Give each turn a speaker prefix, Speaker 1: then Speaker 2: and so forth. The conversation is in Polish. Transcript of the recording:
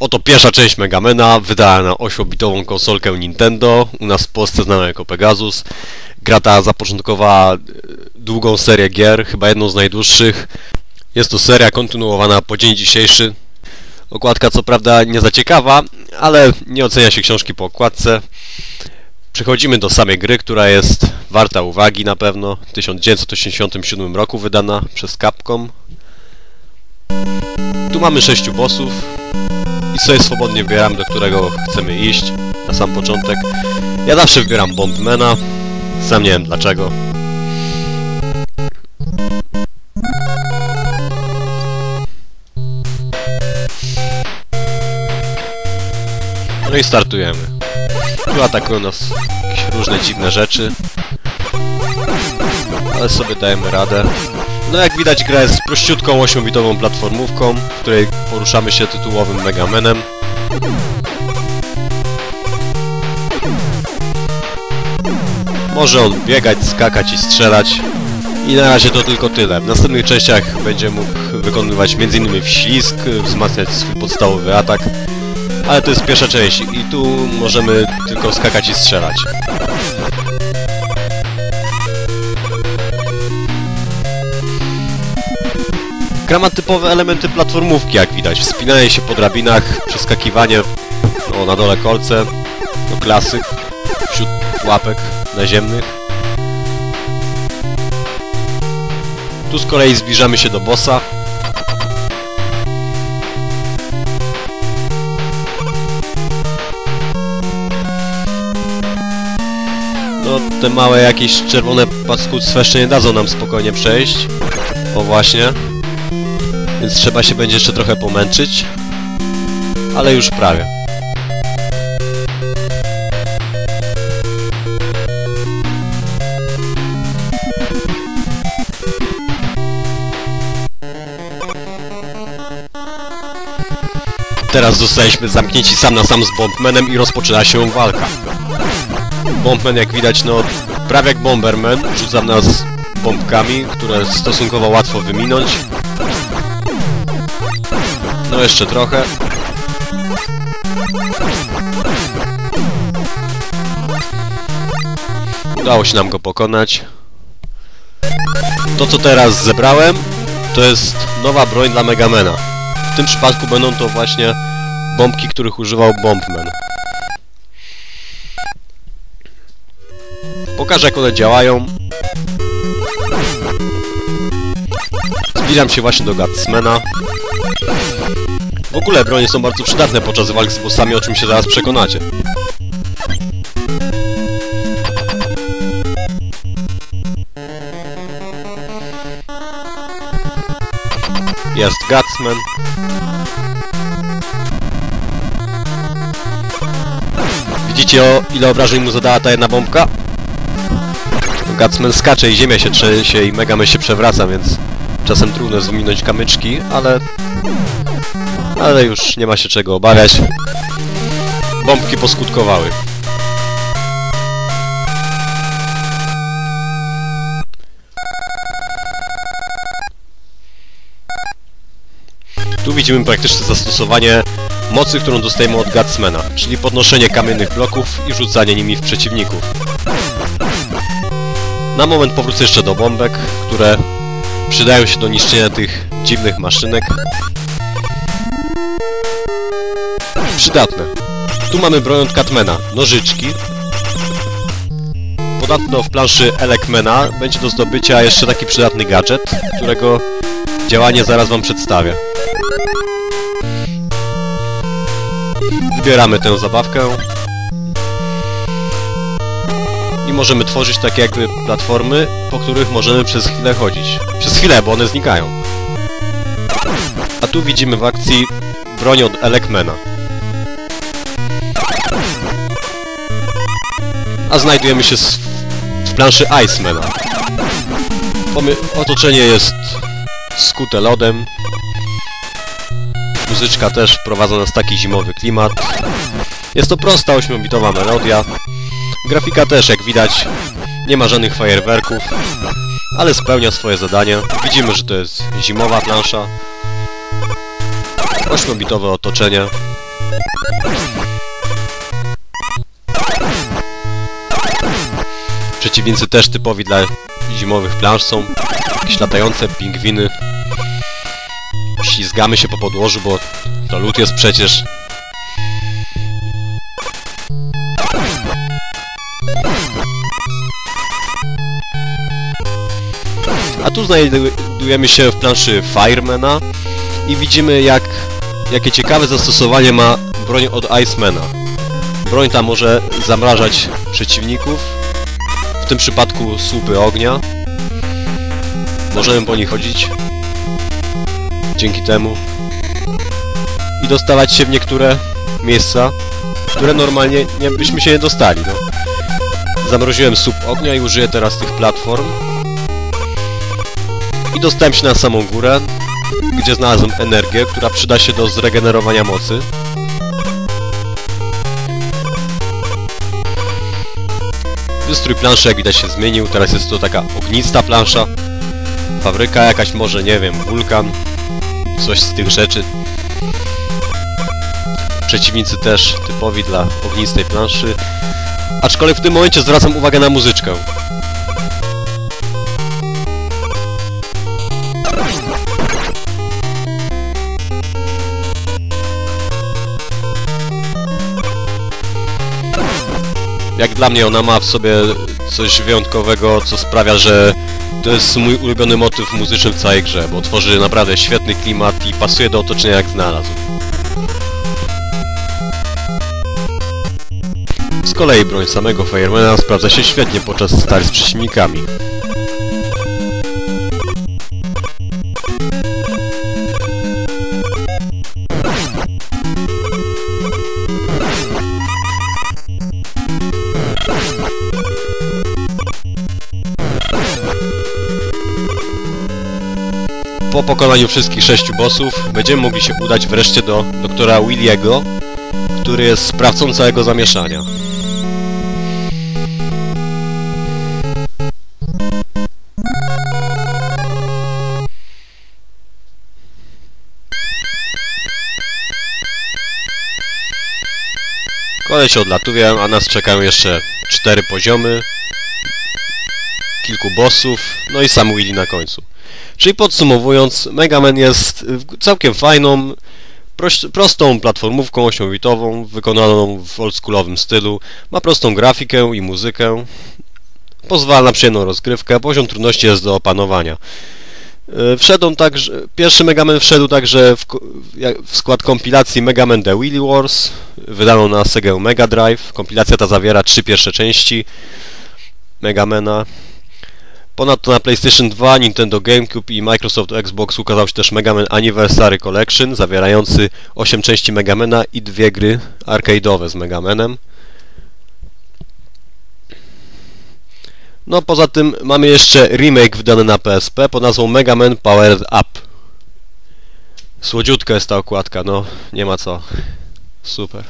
Speaker 1: Oto pierwsza część Megamena, wydana na 8-bitową konsolkę Nintendo, u nas w Polsce znana jako Pegasus. Gra ta zapoczątkowała e, długą serię gier, chyba jedną z najdłuższych. Jest to seria kontynuowana po dzień dzisiejszy. Okładka co prawda nie za ciekawa, ale nie ocenia się książki po okładce. Przechodzimy do samej gry, która jest warta uwagi na pewno. W 1987 roku wydana przez Capcom. Tu mamy sześciu bossów i sobie swobodnie wybieram, do którego chcemy iść na sam początek. Ja zawsze wybieram Bombmana, sam nie wiem dlaczego. No i startujemy. Tu atakują nas jakieś różne dziwne rzeczy. Ale sobie dajemy radę. No jak widać gra jest prościutką 8-bitową platformówką, w której poruszamy się tytułowym Megamanem. Może on biegać, skakać i strzelać. I na razie to tylko tyle. W następnych częściach będzie mógł wykonywać m.in. wślizg, wzmacniać swój podstawowy atak. Ale to jest pierwsza część i tu możemy tylko skakać i strzelać. Gra ma typowe elementy platformówki, jak widać. Wspinanie się po drabinach, przeskakiwanie o, na dole kolce, to klasyk wśród łapek naziemnych. Tu z kolei zbliżamy się do bossa. No, te małe jakieś czerwone paskudztwa jeszcze nie dadzą nam spokojnie przejść. O właśnie. Więc trzeba się będzie jeszcze trochę pomęczyć. Ale już prawie. Teraz zostaliśmy zamknięci sam na sam z Bombmanem i rozpoczyna się walka. Bombman jak widać, no prawie jak Bomberman, rzuca nas bombkami, które stosunkowo łatwo wyminąć. No jeszcze trochę. Udało się nam go pokonać. To co teraz zebrałem, to jest nowa broń dla Megamena. W tym przypadku będą to właśnie bombki, których używał Bombman. Pokażę jak one działają. Zbliżam się właśnie do Gutsmana. W ogóle bronie są bardzo przydatne podczas walk z bossami, o czym się zaraz przekonacie. Jest Gutsman. Widzicie o ile obrażeń mu zadała ta jedna bombka? Gutsman skacze i ziemia się trzęsie i Megaman się przewraca, więc czasem trudno jest wyminąć kamyczki, ale... Ale już nie ma się czego obawiać. Bombki poskutkowały. Tu widzimy praktyczne zastosowanie mocy, którą dostajemy od Gutsmana, czyli podnoszenie kamiennych bloków i rzucanie nimi w przeciwników. Na moment powrócę jeszcze do bombek, które przydają się do niszczenia tych dziwnych maszynek. Przydatne. Tu mamy broń od Catmana, nożyczki. Ponadto w planszy Elekmana będzie do zdobycia jeszcze taki przydatny gadżet, którego działanie zaraz wam przedstawię. Wybieramy tę zabawkę. Możemy tworzyć takie jakby platformy, po których możemy przez chwilę chodzić. Przez chwilę, bo one znikają. A tu widzimy w akcji broń od Elekmana. A znajdujemy się w planszy Icemana. Pomy otoczenie jest skute lodem. Muzyczka też wprowadza nas taki zimowy klimat. Jest to prosta 8-bitowa melodia. Grafika też, jak widać, nie ma żadnych fajerwerków, ale spełnia swoje zadanie. Widzimy, że to jest zimowa plansza. 8-bitowe otoczenie. Przeciwnicy też typowi dla zimowych plansz są. Jakieś latające pingwiny. Ślizgamy się po podłożu, bo to lód jest przecież. A tu znajdujemy się w planszy Firemana i widzimy jak, jakie ciekawe zastosowanie ma broń od Icemana. Broń ta może zamrażać przeciwników, w tym przypadku słupy ognia. Możemy po nich chodzić dzięki temu i dostawać się w niektóre miejsca, które normalnie nie byśmy się nie dostali. No. Zamroziłem słup ognia i użyję teraz tych platform. I dostałem się na samą górę, gdzie znalazłem energię, która przyda się do zregenerowania mocy. Wystrój planszy jak widać się zmienił, teraz jest to taka ognista plansza. Fabryka jakaś może, nie wiem, wulkan, coś z tych rzeczy. Przeciwnicy też typowi dla ognistej planszy. Aczkolwiek w tym momencie zwracam uwagę na muzyczkę. Jak dla mnie ona ma w sobie coś wyjątkowego, co sprawia, że to jest mój ulubiony motyw muzyczny w całej grze, bo tworzy naprawdę świetny klimat i pasuje do otoczenia jak znalazł. Z kolei broń samego Firemana sprawdza się świetnie podczas start z przeciwnikami. Po pokonaniu wszystkich sześciu bossów będziemy mogli się udać wreszcie do doktora Williego, który jest sprawcą całego zamieszania. Koleś odlatuje, a nas czekają jeszcze cztery poziomy, kilku bossów, no i sam Willy na końcu. Czyli podsumowując, Mega Man jest całkiem fajną, prostą platformówką 8-bitową, wykonaną w oldschoolowym stylu, ma prostą grafikę i muzykę, pozwala na przyjemną rozgrywkę, poziom trudności jest do opanowania. E, wszedł także, pierwszy Mega Man wszedł także w, w skład kompilacji Mega Man The Wheelie Wars, wydaną na Sega Mega Drive. Kompilacja ta zawiera trzy pierwsze części Megamana. Ponadto na PlayStation 2, Nintendo GameCube i Microsoft Xbox ukazał się też Mega Man Anniversary Collection, zawierający 8 części Megamana i dwie gry arcade'owe z Megamanem. No poza tym mamy jeszcze remake wydany na PSP pod nazwą Mega Man Powered Up. Słodziutka jest ta okładka, no nie ma co. Super.